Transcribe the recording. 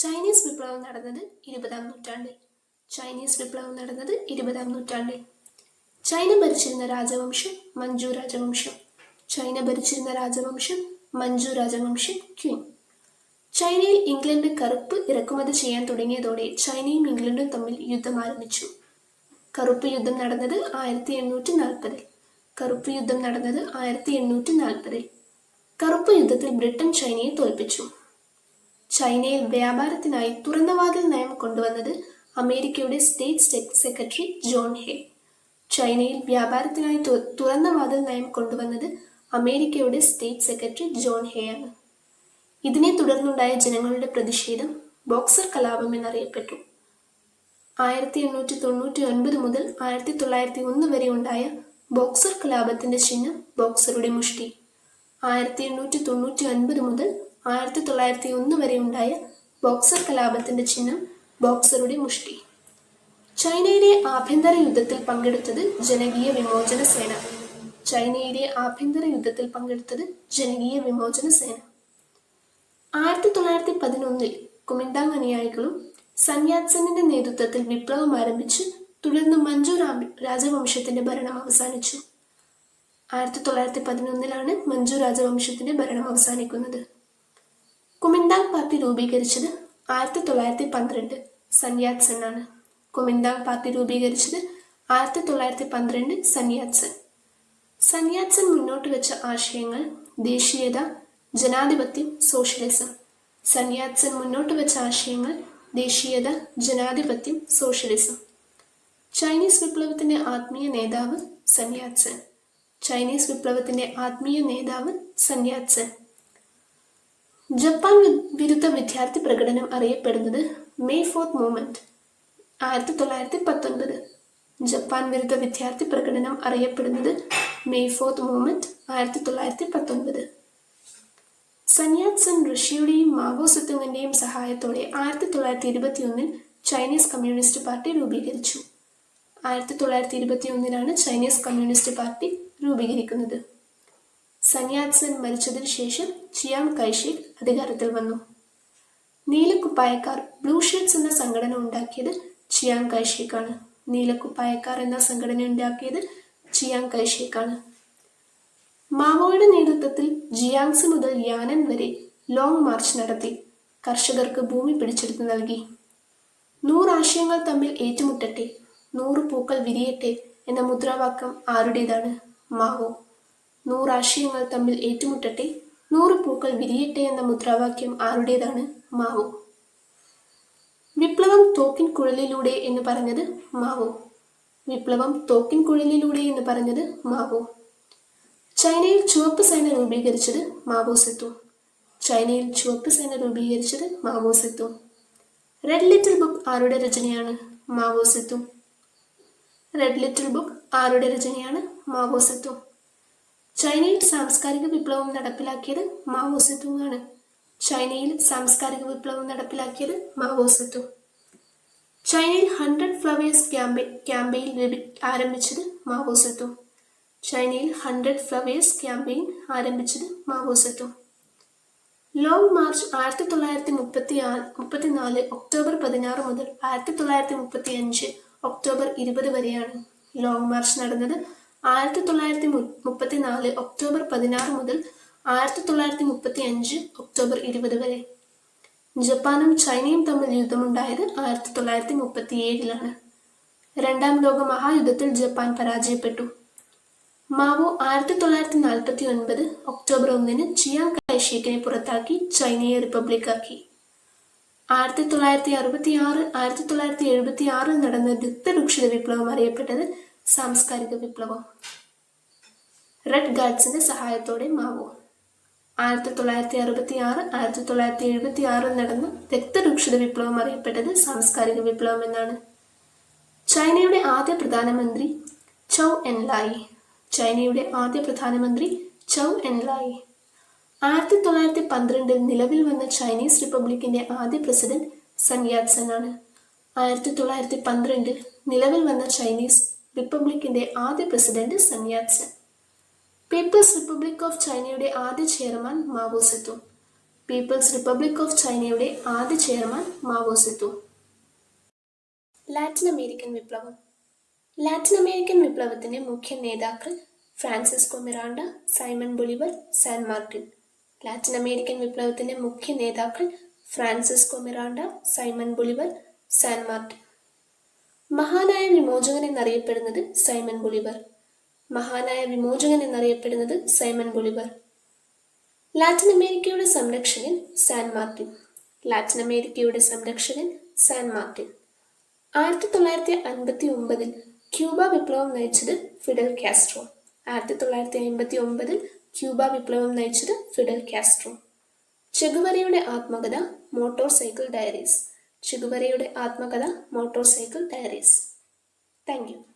Chinese വിപ്ലവം നടന്നത് ഇരുപതാം നൂറ്റാണ്ടിൽ. ചൈനീസ് വിപ്ലവം നടന്നത് ഇരുപതാം നൂറ്റാണ്ടിൽ. ചൈന ഭരിച്ചിരുന്ന രാജവംശം മഞ്ജു രാജവംശം. ചൈന ഭരിച്ചിരുന്ന രാജവംശം മഞ്ജു രാജവംശം ക്വീൻ. ചൈനയിൽ ഇംഗ്ലണ്ട് കറുപ്പ് ഇറക്കുമതി ചെയ്യാൻ തുടങ്ങിയതോടെ ചൈനയും ഇംഗ്ലണ്ടും തമ്മിൽ യുദ്ധം ആരംഭിച്ചു. കറുപ്പ് യുദ്ധം നടന്നത് ആയിരത്തി എണ്ണൂറ്റി നാൽപ്പതിൽ. കറുപ്പ് യുദ്ധം നടന്നത് ആയിരത്തി എണ്ണൂറ്റി നാൽപ്പതിൽ. കറുപ്പ് യുദ്ധത്തിൽ ബ്രിട്ടൻ ചൈനയെ തോൽപ്പിച്ചു. ചൈനയിൽ വ്യാപാരത്തിനായി തുറന്നവാതിൽ നയം കൊണ്ടുവന്നത് അമേരിക്കയുടെ സ്റ്റേറ്റ് സെക്രട്ടറി ജോൺ ഹേ. ചൈനയിൽ വ്യാപാരത്തിനായി തുറന്ന വാതിൽ നയം കൊണ്ടുവന്നത് അമേരിക്കയുടെ സ്റ്റേറ്റ് സെക്രട്ടറി ജോൺ ഹേ ആണ്. ഇതിനെ തുടർന്നുണ്ടായ ജനങ്ങളുടെ പ്രതിഷേധം ബോക്സർ കലാപം എന്നറിയപ്പെട്ടു. ആയിരത്തി എണ്ണൂറ്റി തൊണ്ണൂറ്റി ഒൻപത് മുതൽ ആയിരത്തി തൊള്ളായിരത്തി ഒന്ന് വരെ ഉണ്ടായ ബോക്സർ കലാപത്തിന്റെ ചിഹ്നം ബോക്സറുടെ മുഷ്ടി. ആയിരത്തി എണ്ണൂറ്റി തൊണ്ണൂറ്റി ഒൻപത് മുതൽ ആയിരത്തി തൊള്ളായിരത്തി ഒന്ന് വരെ ഉണ്ടായ ബോക്സർ കലാപത്തിന്റെ ചിഹ്നം ബോക്സറുടെ മുഷ്ടി. ചൈനയിലെ ആഭ്യന്തര യുദ്ധത്തിൽ പങ്കെടുത്തത് ജനകീയ വിമോചന സേന. ചൈനയിലെ ആഭ്യന്തര യുദ്ധത്തിൽ പങ്കെടുത്തത് ജനകീയ വിമോചന സേന. ആയിരത്തി തൊള്ളായിരത്തി പതിനൊന്നിൽ കുമിന്താങ് അനുയായികളും സന്യാത്സന്റെ നേതൃത്വത്തിൽ വിപ്ലവം ആരംഭിച്ച് തുടർന്ന് മഞ്ജു രാജവംശത്തിന്റെ ഭരണം അവസാനിച്ചു. ആയിരത്തി തൊള്ളായിരത്തി പതിനൊന്നിലാണ് മഞ്ജു രാജവംശത്തിന്റെ ഭരണം അവസാനിക്കുന്നത്. കുമിന്താങ് പാർട്ടി രൂപീകരിച്ചത് ആയിരത്തി തൊള്ളായിരത്തി പന്ത്രണ്ട് സന്യാത്സൻ ആണ്. കുമിന്താങ് പാർട്ടി രൂപീകരിച്ചത് ആയിരത്തി തൊള്ളായിരത്തി പന്ത്രണ്ട് സന്യാത്സൻ സന്യാത്സൻ മുന്നോട്ട് വെച്ച ആശയങ്ങൾ ദേശീയത ജനാധിപത്യം സോഷ്യലിസം. സന്യാത്സൻ മുന്നോട്ട് വെച്ച ആശയങ്ങൾ ദേശീയത ജനാധിപത്യം സോഷ്യലിസം. ചൈനീസ് വിപ്ലവത്തിന്റെ ആത്മീയ നേതാവ് സന്യാത്സൻ ചൈനീസ് വിപ്ലവത്തിന്റെ ആത്മീയ നേതാവ് സന്യാത്സൻ ജപ്പാൻ വിരുദ്ധ വിദ്യാർത്ഥി പ്രകടനം അറിയപ്പെടുന്നത് മെയ് ഫോർത്ത് മൂവ്മെന്റ് ആയിരത്തി തൊള്ളായിരത്തി പത്തൊൻപത് ജപ്പാൻ വിരുദ്ധ വിദ്യാർത്ഥി പ്രകടനം അറിയപ്പെടുന്നത് മെയ് ഫോർത്ത് മൂവ്മെന്റ് ആയിരത്തി തൊള്ളായിരത്തി പത്തൊൻപത് സന്യാത്സൻ ഋഷിയുടെയും മാവോ സിത്തുങ്ങിന്റെയും സഹായത്തോടെ ആയിരത്തി തൊള്ളായിരത്തി ഇരുപത്തി ഒന്നിൽ ചൈനീസ് കമ്മ്യൂണിസ്റ്റ് പാർട്ടി രൂപീകരിച്ചു. ആയിരത്തി തൊള്ളായിരത്തി ഇരുപത്തി ഒന്നിലാണ് ചൈനീസ് കമ്മ്യൂണിസ്റ്റ് പാർട്ടി രൂപീകരിക്കുന്നത്. സന്യാത്സൻ മരിച്ചതിന് ശേഷം ചിയാം കൈഷേക് അധികാരത്തിൽ വന്നു. നീലക്കുപ്പായക്കാർ ബ്ലൂ ഷീറ്റ്സ് എന്ന സംഘടന ഉണ്ടാക്കിയത് ചിയാങ് കൈഷേക്കാണ്. നീലക്കുപ്പായക്കാർ എന്ന സംഘടന ഉണ്ടാക്കിയത് ചിയാങ് കൈഷേക്കാണ്. മാവോയുടെ നേതൃത്വത്തിൽ ജിയാങ്സ് മുതൽ യാനൻ വരെ ലോങ് മാർച്ച് നടത്തി. കർഷകർക്ക് ഭൂമി പിടിച്ചെടുത്ത് നൽകി. നൂറാശയങ്ങൾ തമ്മിൽ ഏറ്റുമുട്ടട്ടെ നൂറ് പൂക്കൾ വിരിയട്ടെ എന്ന മുദ്രാവാക്യം ആരുടേതാണ്? മാവോ. നൂറാശയങ്ങൾ തമ്മിൽ ഏറ്റുമുട്ടട്ടെ? നൂറ് പൂക്കൾ വിരിയട്ടെ എന്ന മുദ്രാവാക്യം ആരുടേതാണ്? മാവോ. വിപ്ലവം തോക്കിൻ കുഴലിലൂടെ എന്ന് പറഞ്ഞത് മാവോ. വിപ്ലവം തോക്കിൻ കുഴലിലൂടെ എന്ന് പറഞ്ഞത് മാവോ. ചൈനയിൽ ചുവപ്പ് സേന രൂപീകരിച്ചത് മാവോ സെത്തു. ചൈനയിൽ ചുവപ്പ് സേന രൂപീകരിച്ചത് Mao Zedong. Red little book ആരുടെ രചനയാണ്? Mao Zedong. Red little book ആരുടെ രചനയാണ്? Mao Zedong. ചൈനയിൽ സാംസ്കാരിക വിപ്ലവം നടപ്പിലാക്കിയത് മാവോ സെത്തുങ്ങാണ് ചൈനയിൽ സാംസ്കാരിക വിപ്ലവം നടപ്പിലാക്കിയത് മാവോ ചൈനയിൽ ഹൺഡ്രഡ് ഫ്ലവേഴ്സ് ക്യാമ്പെ ക്യാമ്പയിൻ ആരംഭിച്ചത് മാവോ ചൈനയിൽ ഹൺഡ്രഡ് ഫ്ലവേഴ്സ് ക്യാമ്പയിൻ ആരംഭിച്ചത് മാവോ ലോങ് മാർച്ച് ആയിരത്തി തൊള്ളായിരത്തി മുപ്പത്തി മുപ്പത്തിനാല് ഒക്ടോബർ പതിനാറ് മുതൽ ആയിരത്തി തൊള്ളായിരത്തി മുപ്പത്തി അഞ്ച് ഒക്ടോബർ ഇരുപത് വരെയാണ് ലോങ് മാർച്ച് നടന്നത്. ആയിരത്തി തൊള്ളായിരത്തി മുപ്പത്തി നാല് ഒക്ടോബർ പതിനാറ് മുതൽ ആയിരത്തി തൊള്ളായിരത്തി മുപ്പത്തി അഞ്ച് ഒക്ടോബർ ഇരുപത് വരെ. ജപ്പാനും ചൈനയും തമ്മിൽ യുദ്ധമുണ്ടായത് ആയിരത്തി തൊള്ളായിരത്തി മുപ്പത്തി ഏഴിലാണ് രണ്ടാം ലോക മഹായുദ്ധത്തിൽ ജപ്പാൻ പരാജയപ്പെട്ടു. മാവോ ആയിരത്തി തൊള്ളായിരത്തി നാൽപ്പത്തി ഒൻപത് ഒക്ടോബർ ഒന്നിന് ചിയാങ് കൈഷേക്കിനെ പുറത്താക്കി ചൈനയെ റിപ്പബ്ലിക്കാക്കി. ആയിരത്തി തൊള്ളായിരത്തി അറുപത്തി ആറ് ആയിരത്തി തൊള്ളായിരത്തി എഴുപത്തി ആറിൽ നടന്ന ദത്തരൂക്ഷിത വിപ്ലവം അറിയപ്പെട്ടത് സാംസ്കാരിക വിപ്ലവം. റെഡ് ഗാർഡ്സിന്റെ സഹായത്തോടെ മാവോ. ആയിരത്തി തൊള്ളായിരത്തി അറുപത്തി ആറ് ആയിരത്തി തൊള്ളായിരത്തി എഴുപത്തി ആറിൽ നടന്ന രക്തരൂക്ഷിത വിപ്ലവം അറിയപ്പെട്ടത് സാംസ്കാരിക വിപ്ലവം എന്നാണ്. ചൈനയുടെ ആദ്യ പ്രധാനമന്ത്രി ചൗ എൻ ലായി ചൈനയുടെ ആദ്യ പ്രധാനമന്ത്രി ചൗ എൻ ലായി ആയിരത്തി തൊള്ളായിരത്തി പന്ത്രണ്ടിൽ നിലവിൽ വന്ന ചൈനീസ് റിപ്പബ്ലിക്കിന്റെ ആദ്യ പ്രസിഡന്റ് സൻയാത്സൻ ആണ്. ആയിരത്തി തൊള്ളായിരത്തി പന്ത്രണ്ടിൽ നിലവിൽ വന്ന ചൈനീസ് റിപ്പബ്ലിക്കിന്റെ ആദ്യ president Sun Yat Sen People's Republic of ചൈനയുടെ ആദ്യ chairman Mao Zedong People's Republic of ചൈനയുടെ ആദ്യ chairman Mao Zedong Latin American വിപ്ലവം. ലാറ്റിൻ അമേരിക്കൻ വിപ്ലവത്തിന്റെ മുഖ്യ നേതാക്കൾ Francisco Miranda Simon Bolivar San Martin. Latin American വിപ്ലവത്തിന്റെ മുഖ്യ നേതാക്കൾ Francisco Miranda Simon Bolivar San Martin. മഹാനായ വിമോചകൻ എന്നറിയപ്പെടുന്നത് സൈമൺ ബുളിവർ മഹാനായ വിമോചകൻ എന്നറിയപ്പെടുന്നത് സൈമൺ ബുളിവർ ലാറ്റിൻ അമേരിക്കയുടെ സംരക്ഷകൻ സാൻ മാർട്ടിൻ. ലാറ്റിൻ അമേരിക്കയുടെ സംരക്ഷകൻ സാൻ മാർട്ടിൻ. ആയിരത്തി തൊള്ളായിരത്തി അൻപത്തി ഒമ്പതിൽ ക്യൂബ വിപ്ലവം നയിച്ചത് ഫിഡൽ കാസ്ട്രോ. ആയിരത്തി തൊള്ളായിരത്തി അമ്പത്തി ഒമ്പതിൽ ക്യൂബ വിപ്ലവം നയിച്ചത് ഫിഡൽ കാസ്ട്രോ. ചെഗുവരയുടെ ആത്മകഥ മോട്ടോർ സൈക്കിൾ ഡയറീസ്. ചെഗുവരയുടെ ആത്മകഥ മോട്ടോർ സൈക്കിൾ ഡയറീസ്. താങ്ക്